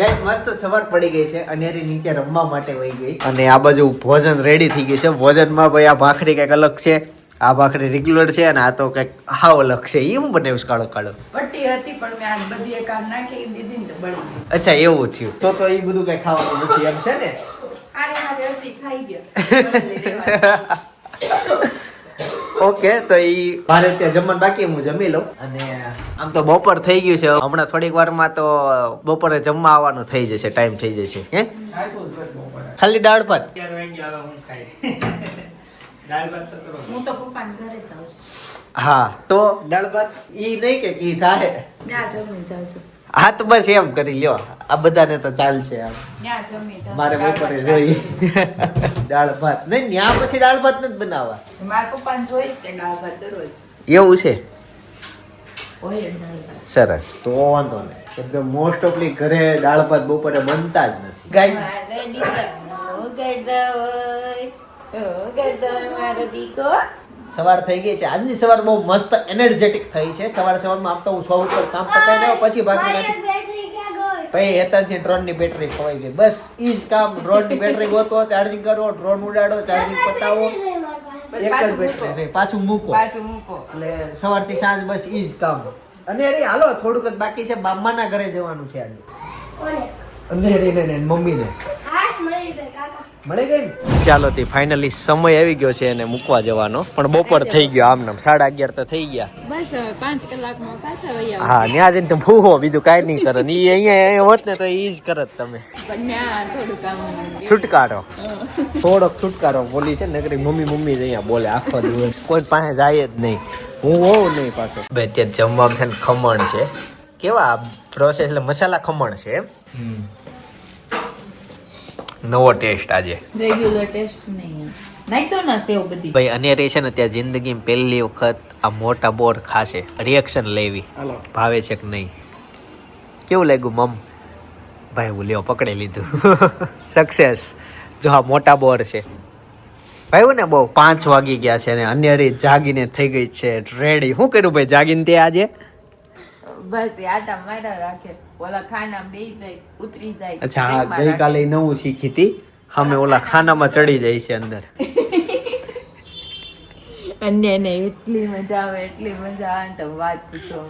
Guys મસ્ત સવાર પડી ગઈ છે. અનેરી નીચે રમવા માટે વહી ગઈ. અને આ બાજુ ભોજન રેડી થઈ ગયું છે. ભોજનમાં ભાઈ આ ભાખરી કંઈક અલગ છે. આ ભાખરી રેગ્યુલર છે અને આ તો કંઈક હાવ અલગ છે. એ હું બનાવ્યું કાળો કાળો? પટ્ટી હતી પણ મેં આ બધી એક નાખી દીધી ને બળી અચ્છા એવું થયું. તો તો એ બધું કઈ ખાવાનું નથી એમ છે ને? ખાઈ ગયો. ઓકે તો ઈ મારે ત્યાં જમવાનું બાકી હું જમી લઉં. અને આમ તો બપોર થઈ ગયું છે. હમણાં થોડીક વારમાં તો બપોરે જમવા આવવાનું થઈ જશે ટાઈમ થઈ જશે. હે? ખાલી દાળ ભાત. હું તો પપ્પાને ઘરે જાઉં હા તો દાળ ભાત ઈ નહીં કે ઈ થાય. ના જમી જાઉં છું હા તો બસ એમ કરી લ્યો. આ બધાને તો ચાલશે આમ મારે બપોરે જોઈ દાળ ભાત. નહીં ત્યાં પછી દાળ ભાત નથી બનાવવા. મારા પપ્પા જોઈ દાળ ભાત દરરોજ? એવું છે? સરસ. તો વાંધો નહીં. કેમ કે મોસ્ટ ઓફલી ઘરે દાળ ભાત બપોરે બનતા જ નથી. ગાઈસ ગરદા હોય, ઓ ગરદા મારો દીકો. સવાર થઈ ગઈ છે. આજની સવાર બહુ મસ્ત એનર્જેટિક થઈ છે. સવાર સવારમાં આપતો હું સો ઉપર કામ પતાવી દઉં પછી ભાગી નાખી પછી હેતાથી ડ્રોનની બેટરી ખોવાઈ ગઈ. બસ ઈ જ કામ. ડ્રોનની બેટરી ગોતો ચાર્જિંગ કરો ડ્રોન ઉડાડો ચાર્જિંગ પતાવો. એક જ પાછું બેટરી મૂકો. પાછું મૂકો. મૂકો. એટલે સવારથી સાંજ બસ ઈ જ કામ. અને અરે હાલો થોડુંક જ બાકી છે. બામ્માના ઘરે જવાનું છે આજે. અને મમ્મીને ને મમ્મી ને મળી ગઈ ચાલો તે ફાઇનલી સમય આવી ગયો છે એને મૂકવા જવાનો. પણ બપોર થઈ ગયો આમ નામ સાડા અગિયાર તો થઈ ગયા. બસ પાંચ કલાકમાં પાછા. હા ત્યાં જઈને તમે ભૂહો બીજું કાંઈ નહીં કરો. ને ઈ અહીંયા અહીંયા હોત ને તો ઈ જ કરત તમે. પણ ત્યાં થોડું કામ છુટકારો. થોડોક છુટકારો બોલી છે નકરી મમ્મી મમ્મી જ અહીંયા બોલે આખો દિવસ. કોઈ પાસે જાય જ નહીં. હું હોઉં નહીં પાછો. બે ત્યાં જમવા છે ને ખમણ છે. કેવા પ્રોસેસ એટલે મસાલા ખમણ છે એમ? નવો ટેસ્ટ આજે. રેગ્યુલર ટેસ્ટ નહીં નાખતો ના સેવ બધી. ભાઈ અનેરી છે ને ત્યાં જિંદગીમાં પહેલી વખત આ મોટા બોર ખાશે. રિએક્શન લેવી. ભાવે છે કે નહીં? કેવું લાગ્યું મમ? ભાઈ હું લ્યો પકડી લીધું. સક્સેસ જો આ મોટા બોર છે. ભાઈ ને બહુ પાંચ વાગી ગયા છે અને અનેરી જાગીને થઈ ગઈ છે. રેડી શું કર્યું ભાઈ જાગીને તે આજે? બસ યાદ અમારા રાખે. ઓલા ખાના બે જાય ઉતરી જાય. અચ્છા હા ગઈકાલે નવું શીખી હતી. અમે ઓલા ખાનામાં ચડી જાય છે અંદર. અને ને એટલી મજા આવે એટલી મજા આવે તો વાત પૂછો.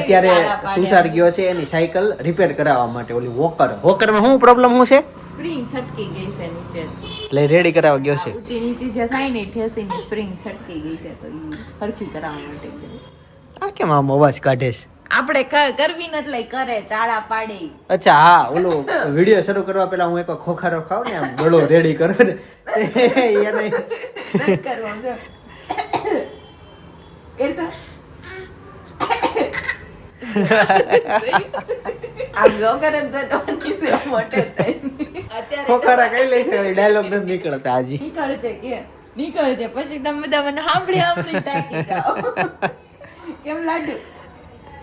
અત્યારે તુષાર ગયો છે એની સાયકલ રિપેર કરાવવા માટે ઓલી વોકર. વોકરમાં શું પ્રોબ્લેમ શું છે? સ્પ્રિંગ છટકી ગઈ છે નીચે. એટલે રેડી કરાવવા ગયો છે. ઊંચી નીચી જે થાય ને ઠેસીની સ્પ્રિંગ છટકી ગઈ છે તો ઈ હરખી કરાવવા માટે. આ કેમ આમ અવાજ કાઢે છે? આપણે કરવી ને એટલે કરે ચાળા પાડે. અચ્છા હા ઓલો વીડિયો શરૂ કરવા પહેલા હું એક ખોખારો ખાવ ને આમ ગળો રેડી કરો ને. એને. નથી ખોખારા કઈ લે છે ડાયલોગ નથી નીકળતા હજી. નીકળે છે કે નીકળે છે પછી તમે બધા મને સાંભળી સાંભળી ટાંકી કેમ લાડુ?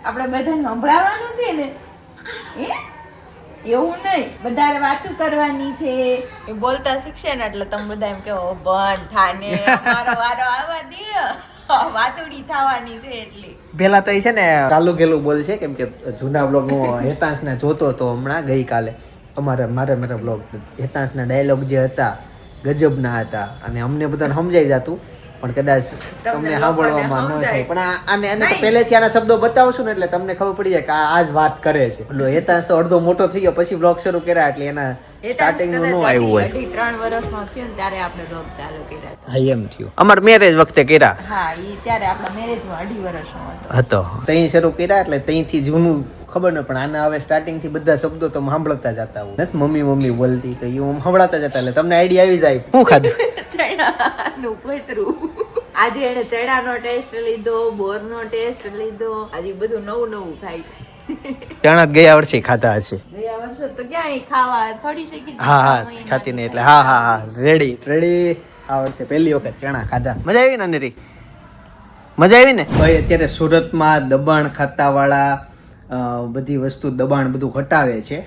આપણે બધાને સંભળાવવાનું છે ને? હે? એવું નહીં. બધારે વાતું કરવાની છે. એ બોલતા શીખશે ને એટલે તમે બધા એમ કેવો બન થાને મારો વારો આવવા દે. વાતુડી થવાની છે એટલી. પેલા તો એ છે ને ચાલુ ગેલું બોલ છે કેમ કે જૂના બ્લોગ હું હેતાંશ ને જોતો હતો હમણાં ગઈકાલે. અમારે મારે મારા બ્લોગ હેતાંશ ના ડાયલોગ જે હતા ગજબના હતા. અને અમને બધાને સમજાઈ જતું. પણ કદાચ તમને સાંભળવામાં ન થાય. પણ આને આને તો પહેલેથી આના શબ્દો બતાવશું ને એટલે તમને ખબર પડી જાય કે આ જ વાત કરે છે. એટલે હેતાંશ તો અડધો મોટો થઈ ગયો પછી બ્લોગ શરૂ કર્યા એટલે એના સ્ટાર્ટિંગનું નો આવ્યું હોય. ત્રણ વર્ષનો થયો ત્યારે આપણે બ્લોગ ચાલુ કર્યા હા એમ થયું. અમાર મેરેજ વખતે કર્યા. હા ઈ ત્યારે આપણા મેરેજમાં અઢી વર્ષનો હતો. હતો. તઈ શરૂ કર્યા એટલે તઈથી જૂનું ખબર ન પણ આના હવે સ્ટાર્ટિંગથી બધા શબ્દો તો સાંભળતા જતા હોય. નથી મમ્મી મમ્મી બોલતી તો એ આમ સંભળાતા જતા એટલે તમને આઈડિયા આવી જાય. શું ખાધું? ચણાનું પતરું આજે એને ચણાનો ટેસ્ટ લીધો બોરનો ટેસ્ટ લીધો. આજે બધું નવું નવું ખાય છે. ચણા ગયા વર્ષે ખાધા હશે. ગયા વર્ષે તો ક્યાં ખાવા થોડી શીખી હા હા ખાતી નહીં એટલે. હા હા હા. રેડી રેડી આ વર્ષે પહેલી વખત ચણા ખાધા. મજા આવી ને નરી મજા આવી ને? ભાઈ અત્યારે સુરતમાં દબાણ ખાતાવાળા વાળા બધી વસ્તુ દબાણ બધું હટાવે છે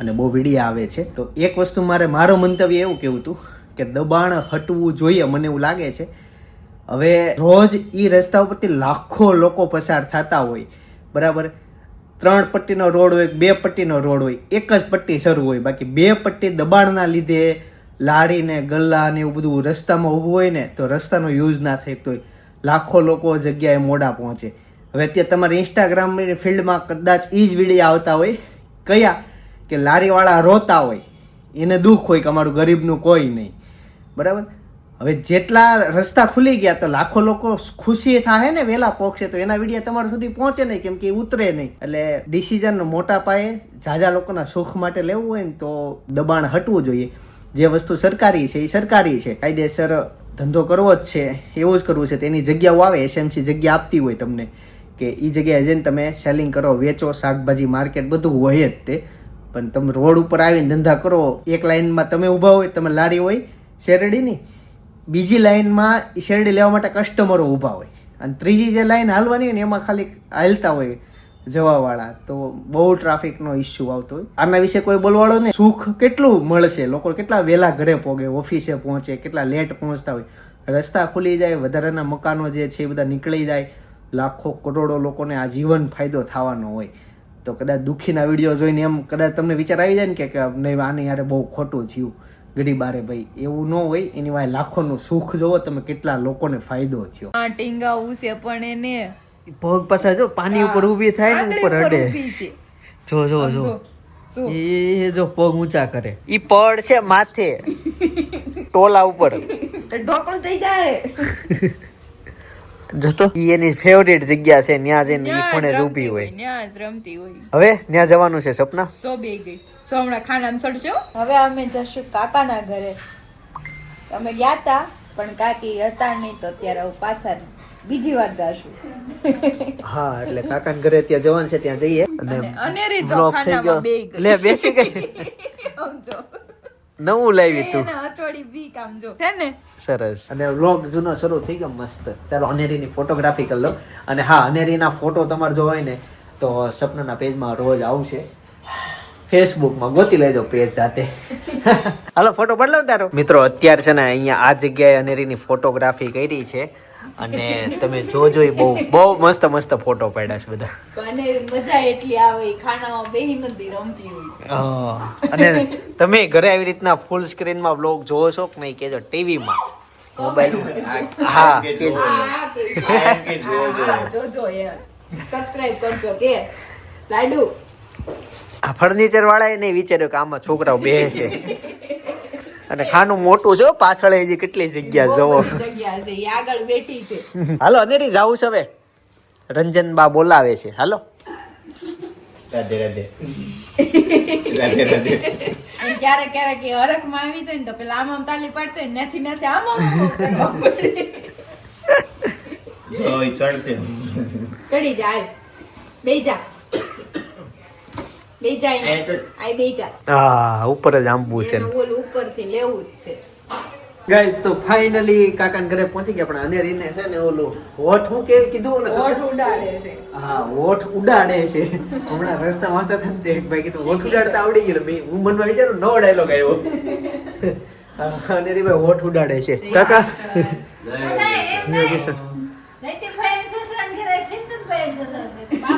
અને બહુ વીડિયા આવે છે. તો એક વસ્તુ મારે મારો મંતવ્ય એવું કેવું હતું. કે દબાણ હટવું જોઈએ મને એવું લાગે છે. હવે રોજ એ રસ્તા ઉપરથી લાખો લોકો પસાર થતા હોય. બરાબર? ત્રણ પટ્ટીનો રોડ હોય, બે પટ્ટીનો રોડ હોય, એક જ પટ્ટી શરૂ હોય. બાકી બે પટ્ટી દબાણના લીધે લારીને, ગલ્લા ને એવું બધું રસ્તામાં ઊભું હોય ને, તો રસ્તાનો યુઝ ના થતો હોય. લાખો લોકો જગ્યાએ મોડા પહોંચે. હવે અત્યારે તમારે ઇન્સ્ટાગ્રામ ફિલ્ડમાં કદાચ એ જ વીડિયો આવતા હોય. કયા? કે લારીવાળા રોતા હોય. એને દુઃખ હોય કે અમારું ગરીબનું કોઈ નહીં. બરાબર? હવે જેટલા રસ્તા ખુલી ગયા તો લાખો લોકો ખુશી થાય ને વહેલા પહોંચે તો એના વીડિયો તમારા સુધી પહોંચે નહીં, કેમ કે ઉતરે નહીં. એટલે ડિસિઝન મોટા પાયે ઝાઝા લોકોના સુખ માટે લેવું હોય ને તો દબાણ હટવું જોઈએ. જે વસ્તુ સરકારી છે, એ સરકારી છે. કાયદેસર ધંધો કરવો જ છે, એવું જ કરવું છે. તેની જગ્યાઓ આવે એસએમસી જગ્યા આપતી હોય તમને. કે એ જગ્યાએ જઈને તમે સેલિંગ કરો, વેચો, શાકભાજી માર્કેટ બધું હોય જ તે. પણ તમે રોડ ઉપર આવીને ધંધા કરો, એક લાઈનમાં તમે ઊભા હોય, તમે લારી હોય શેરડીની? બીજી લાઈનમાં શેરડી લેવા માટે કસ્ટમરો ઊભા હોય. અને ત્રીજી જે લાઈન હાલવાની હોય ને, એમાં ખાલી હાલતા હોય જવાવાળા. તો બહુ ટ્રાફિકનો ઇસ્યુ આવતો હોય. આના વિશે કોઈ બોલવાળો ને સુખ કેટલું મળશે? લોકો કેટલા વહેલા ઘરે પહોંચે ઓફિસે પહોંચે, કેટલા લેટ પહોંચતા હોય. રસ્તા ખુલી જાય, વધારાના મકાનો જે છે એ બધા નીકળી જાય. લાખો કરોડો લોકોને આજીવન ફાયદો થવાનો હોય. તો કદાચ દુઃખીના વીડિયો જોઈને એમ કદાચ તમને વિચાર આવી જાય ને કે કે નહીં, આની યારે બહુ ખોટું થયું. ગરીબારે ભાઈ એવું ન હોય એની વાય લાખોનું સુખ જોવો તમે કેટલા લોકોને ફાયદો થયો. આ ટીંગાવું છે પણ એને પગ પાછા જો પાણી ઉપર ઊભી થાય ને ઉપર ઉપર અડે. જો જો જો. જો, જો. એ જો પગ ઊંચા કરે. ઈ પડ છે માથે. ટોલા ઉપર. ઢોકળું થઈ જાય. જો ઈ એની ફેવરેટ જગ્યા છે ત્યાં જઈને ઈ ન્યા ખૂણે રમતી હોય ન્યા જ રમતી હોય. હવે ત્યાં જવાનું છે સપના? તો બે ગઈ. તો હમણાં ખાનામાં સડજો હવે અમે જશું કાકાના ઘરે. અમે ગયા તા પણ કાકી હતા નહીં તો અત્યારે હું પાછા બીજી વાર જશું. હા એટલે કાકાના ઘરે ત્યાં જવાનું છે ત્યાં જઈએ. અને અનેરી જો થઈ ગયો. ખાનામાં બેહી ગઈ. લે બેસી ગઈ. સમજો નવું લાવી તું. એના બી કામ જો. છે ને? સરસ. અને વ્લોગ જૂનો શરૂ થઈ ગયો મસ્ત. ચાલો અનેરીની ફોટોગ્રાફી કરી લો અને હા અનેરીના ફોટો તમારે જો હોય ને તો સપનાના પેજમાં રોજ આવશે. ફેસબુકમાં ગોતી લેજો પેજ સાથે હાલો ફોટો બદલાવ તારો. મિત્રો અત્યારે છે ને અહીંયા આ જગ્યાએ અનેરીની ફોટોગ્રાફી કરી છે. અને તમે જોજો એ બહુ બહુ મસ્ત મસ્ત ફોટો પાડ્યા છે બધા. અને મજા એટલી આવે ખાનામાં બેહી નથી રમતી હોય. અને તમે ઘરે આવી રીતના ફૂલ સ્ક્રીનમાં બ્લોગ જોવો છો કે નહીં કેજો ટીવીમાં મોબાઈલ હા. જોજો સબસ્ક્રાઇબ કરજો કે. લાડુ. આ ફર્નિચર વાળા નહીં વિચાર્યું કે આમાં છોકરાઓ બે છે અને ખાનું મોટું છે પાછળ હજી કેટલી જગ્યા જવો. જગ્યા છે આગળ બેઠી છે. હાલો અનેરી જાવું છે હવે. રંજન બા બોલાવે છે. હાલો. રાધે રાધે. રાધે રાધે. ક્યારેક ક્યારેક એ હરખમાં આવી જાય ને તો પેલા આમ આમ તાલી પાડતા નથી નથી આમ આમ ચડશે. ચડી જા બે જા બેહી જા એ અહીંયા. તો આય બેહી જા હા ઉપર જ આંબવું છે ઉપરથી લેવું જ છે. ગાઈસ તો ફાઇનલી કાકા ઘરે પહોંચી ગયા પણ અનેરીને છે ને ઓલું હોઠ હું કે કીધું ને ઓઠ ઉડાડે છે. હા હોઠ ઉડાડે છે. હમણાં રસ્તા વાંચતા હતા ને તે એક ભાઈ કીધું હોઠ ઉડાડતા આવડી ગયું મેં હું મનમાં વિચારું નવો ડાયલોગ આવ્યો. અનેરી ભાઈ હોઠ ઉડાડે છે. કાકા? સસરાને. પપ્પા પપ્પા મને એના ઈ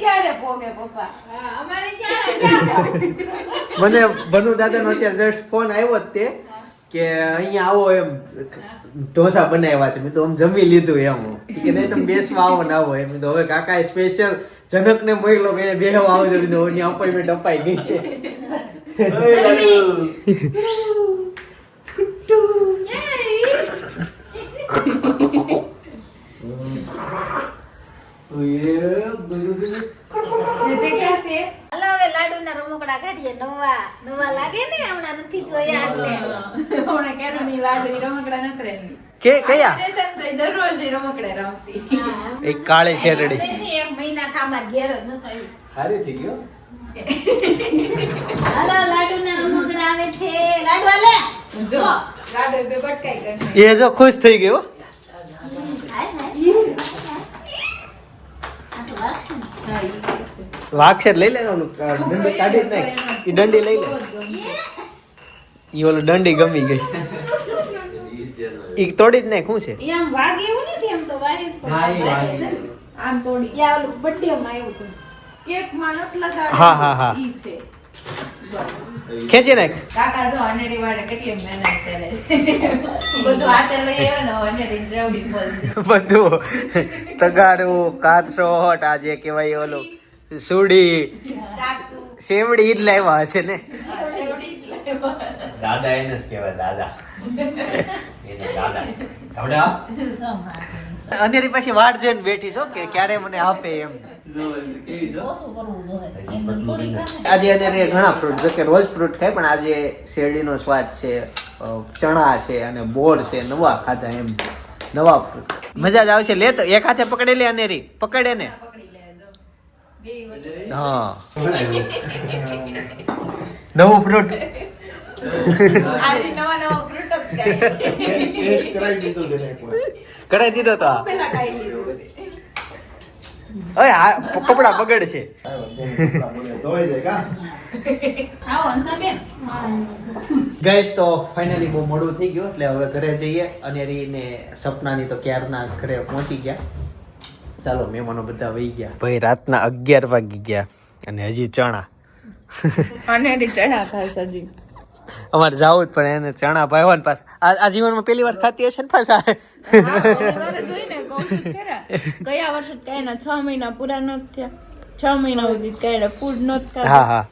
ક્યારે પોગે પપ્પા? મને ભનુ દાદાનો અત્યારે જસ્ટ ફોન આવ્યો જ તે કે અહીંયા આવો એમ ઢોસા બનાવ્યા છે. મેં તો આમ જમી લીધું એમ. કે નહીં તમે બેસવા આવો ને આવો એમ. તો હવે કાકા સ્પેશિયલ જનકને મોકલો કે બેહવા આવજો. કીધું એની અપોઇન્ટમેન્ટ અપાઈ ગઈ છે દીદી ક્યાં છે હાલો હવે લાડુના રમકડા કાઢીએ નવા નવા લાગે ને હમણાં નથી જોયા એટલે હમણાં ક્યારે ની લાડુ રમકડા ન કરે ની કે કયા? દરરોજ રમકડા રમતી. એક કાળી શેરડી. એક મહિના થામાં ઘેર ન થયું. સારી થઈ ગયો? હાલો લાડુના રમકડા આવે છે. લાડુ હાલે? જો લાડુ બે બટકાઈ કરી એ જો ખુશ થઈ ગયો. વાક્ષર લઈ લે ને દંડી કાઢી નાખ. ઈ દંડી લઈ લે. ઈ ઓલું દંડી ગમી ગઈ. ઈ તોડી જ નાખ શું છે આમ વાગે એવું નથી એમ તો વાગે હા, વાગે. આમ તોડી. યા ઓલું બર્થડે માં આવ્યું હતું. કેકમાં નત લગાડ્યું. હા, હા, હા. ઈ છે. ખેંચી નાખ. કાકા જો અનેરી વાળે કેટલી મહેનત કરે છે. બધું હાથે લઈ આવે ને અનેરી જેવડી બોલ બધું. તગારું કાથરોટ આ જે કહેવાય ઓલું. સુડી. ચાકુ. સેવડી ઈ જ લાવ્યા હશે ને. દાદા એને જ કહેવાય દાદા. અનેરી પછી વાટ જઈને બેઠી છો કે ક્યારે મને આપે એમ. આજે અત્યારે ઘણા ફ્રૂટ જો કે રોજ ફ્રૂટ ખાય પણ આજે શેરડીનો સ્વાદ છે ચણા છે અને બોર છે નવા ખાધા એમ. નવા ફ્રૂટ મજા જ આવશે લે તો એક હાથે પકડી લે અનેરી પકડે ને. હા નવું ફ્રૂટ કરાઈ દીધો તો. આ કપડા બગડ છે. ગઈશ તો ફાઇનલી બહુ મોડું થઈ ગયું એટલે હવે ઘરે જઈએ. અને રીને સપનાની તો ક્યારના ઘરે પહોંચી ગયા. ચાલો મહેમાનો બધા વહી ગયા. ભાઈ રાતના અગિયાર વાગી ગયા અને હજી ચણા. અને ચણા ખાય હજી અમારે જાવું જ પણ એને ચણા ભાવવા ને પાસ આ જીવનમાં પહેલી વાર ખાતી હશે ને પાછા? જ. ગયા વર્ષે કાંઈના છ મહિના પૂરા નો થયા. છ મહિના સુધી કાંઈ ફૂડ નથી હા હા.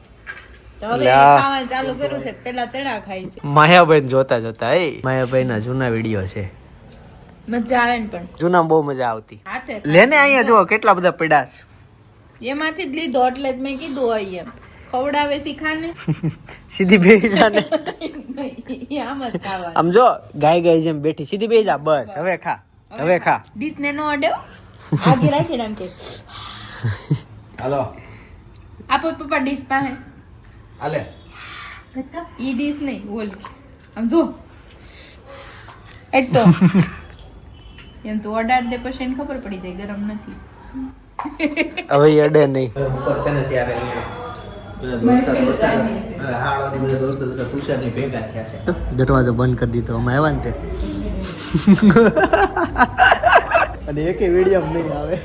જોતા જોતા એ માયાભાઈ ના જૂના વીડિયો છે. મજા આવે ને પણ. જૂના બહુ મજા આવતી. લેને અહીંયા જુઓ કેટલા બધા પીડાસ એમાંથી જ લીધો એટલે જ મેં કીધું હોય એમ. ખવડાવે શીખાને? સીધી બેહી જા ને આમ જ ગાય ગાય જેમ બેઠી. સીધી બેહી જા બસ. હવે ખા. હવે ખા. ડીશ ને નો અડ્યો આગે રાખીને એમ કે. હાલો. આપો પપ્પા ડીશ પાસે. હાલે. ઈ ડીશ નહીં બોલ આમ જો. એટ તો એમ તો ઓર્ડર દે પછી એને ખબર પડી જાય ગરમ નથી. હવે અડે નહીં. ઉપર છે ને ત્યારે દરવાજો બંધ કરી દીધો અમે આવ્યા ને તે. અને એકે વીડિયો નહીં આવે.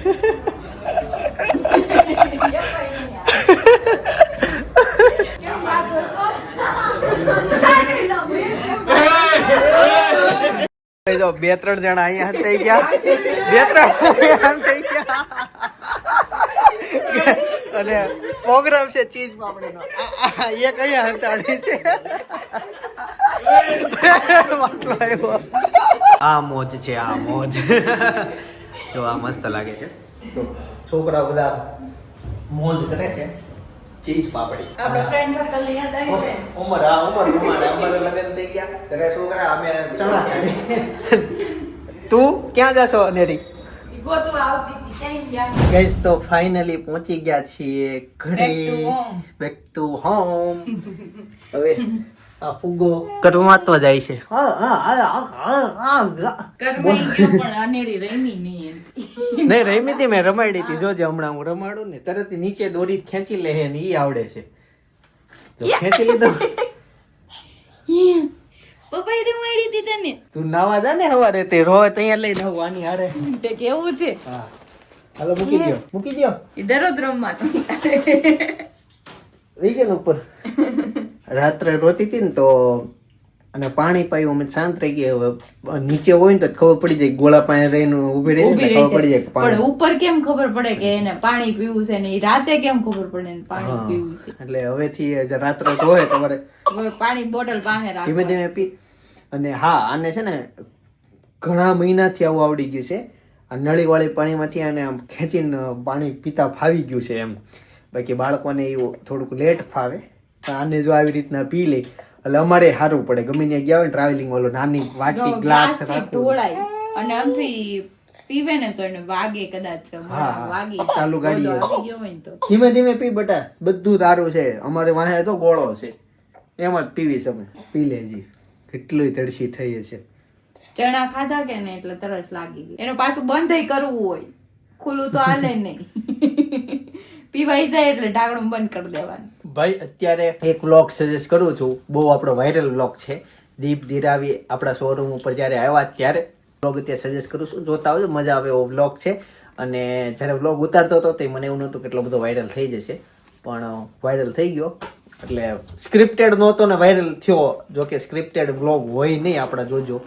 બે ત્રણ જણા અહીંયા થઈ ગયા. બે ત્રણ થઈ ગયા. અને પ્રોગ્રામ છે ચીજ પાપડીનો એ કયા એક હંતાડી છે. માટલો આવ્યો. આ મોજ છે આ મોજ. જો આ મસ્ત લાગે છે. છોકરા બધા મોજ કરે છે. ચીજ પાપડી. આપણા ફ્રેન્ડ સર્કલની યાદ આવી છે ઉમર આ ઉમર ઉમર. ઉમર લગન થઈ ગયા. ત્યારે છોકરા અમે ચણા. તું ક્યાં જશો અનેરી ગોતવા આવતી. ગઈસ તો ફાઇનલી પહોંચી ગયા છીએ ઘરે. બેક ટુ હોમ હવે આ ફુગો કટવાતો જાય છે. નહીં રમી હતી મેં રમાડી હતી. જોજે હમણાં હું રમાડું ને તરત નીચે દોરી ખેંચી લે ને ઈ આવડે છે. તો ખેંચી લીધો. પપ્પાએ રમાડી હતી તને? તું નાવા જા ને હવારે તે રોજ તૈયાર લઈ આવું આની હારે. તે કેવું છે? હા. હાલો મૂકી દો મૂકી દો દરરોજ રમવાનું ગયા ઉપર. રાત્રે રોતી હતી ને તો અને પાણી પાયું અમે શાંત રહી ગયા. હવે નીચે હોય ને તો ખબર પડી જાય ગોળા પાણી રહીને ઊભી રહી ખબર પડી જાય પણ ઉપર કેમ ખબર પડે કે એને પાણી પીવું છે ને રાતે કેમ ખબર પડે ને પાણી પીવું છે? એટલે હવેથી થી રાત્રે હોય તમારે પાણી બોટલ પાસે ધીમે ધીમે પી. અને હા આને છે ને ઘણા મહિનાથી આવું આવડી ગયું છે. આ નળીવાળી પાણીમાંથી આને આમ ખેંચીને પાણી પીતા ફાવી ગયું છે એમ. બાકી બાળકોને એવું થોડુંક લેટ ફાવે. આને જો આવી રીતના પી લે એટલે અમારે સારું પડે. ગમે ત્યાં ગયા હોય ટ્રાવેલિંગ વાળો નાની વાટી ગ્લાસ ઢોળાય અને આમથી પીવે ને તો એને વાગે કદાચ. વાગી. ચાલુ ગાડી ધીમે ધીમે પી બટા બધું તારું છે. અમારે વાહે તો ગોળો છે. એમ જ પીવી સમય પી લેજી. કેટલી તડસી થઈ છે ચણા ખાધા કે ને એટલે તરસ લાગી ગઈ. એનું પાછું બંધ કરવું હોય. ખુલ્લું તો હાલે નહીં. પીવાઈ જાય એટલે ઢાંકણું બંધ કરી દેવાનું. ભાઈ અત્યારે એક વ્લોગ સજેસ્ટ કરું છું. બહુ આપણો વાયરલ વ્લોગ છે. દીપ ધીરાવી આપણા શોરૂમ ઉપર જ્યારે આવ્યા ત્યારે વ્લોગ અત્યારે સજેસ્ટ કરું છું. જોતા આવજો મજા આવે એવો વ્લોગ છે. અને જ્યારે વ્લોગ ઉતારતો હતો તે મને એવું નહોતું કેટલો બધો વાયરલ થઈ જશે. પણ વાયરલ થઈ ગયો. એટલે સ્ક્રિપ્ટેડ નહોતો ને વાયરલ થયો. જો કે સ્ક્રિપ્ટેડ વ્લોગ હોય નહીં આપણા જોજો.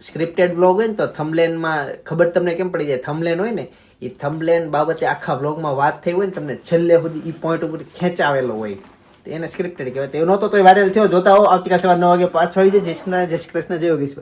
સ્ક્રિપ્ટેડ વ્લોગ હોય ને તો થમલેનમાં ખબર તમને કેમ પડી જાય? થમલેન હોય ને એ થમલેન બાબતે આખા વ્લોગમાં વાત થઈ હોય ને તમને છેલ્લે સુધી એ પોઈન્ટ ઉપર ખેંચાવેલો હોય. તો એને સ્ક્રિપ્ટેડ કહેવાય. તો એ નહોતો તો વાયરલ થયો. જોતા હો, આવતીકાલ સવાર નવ વાગે પાછો આવી જાય. જય શ્રી જય શ્રી કૃષ્ણ, જય યોગેશ્વર.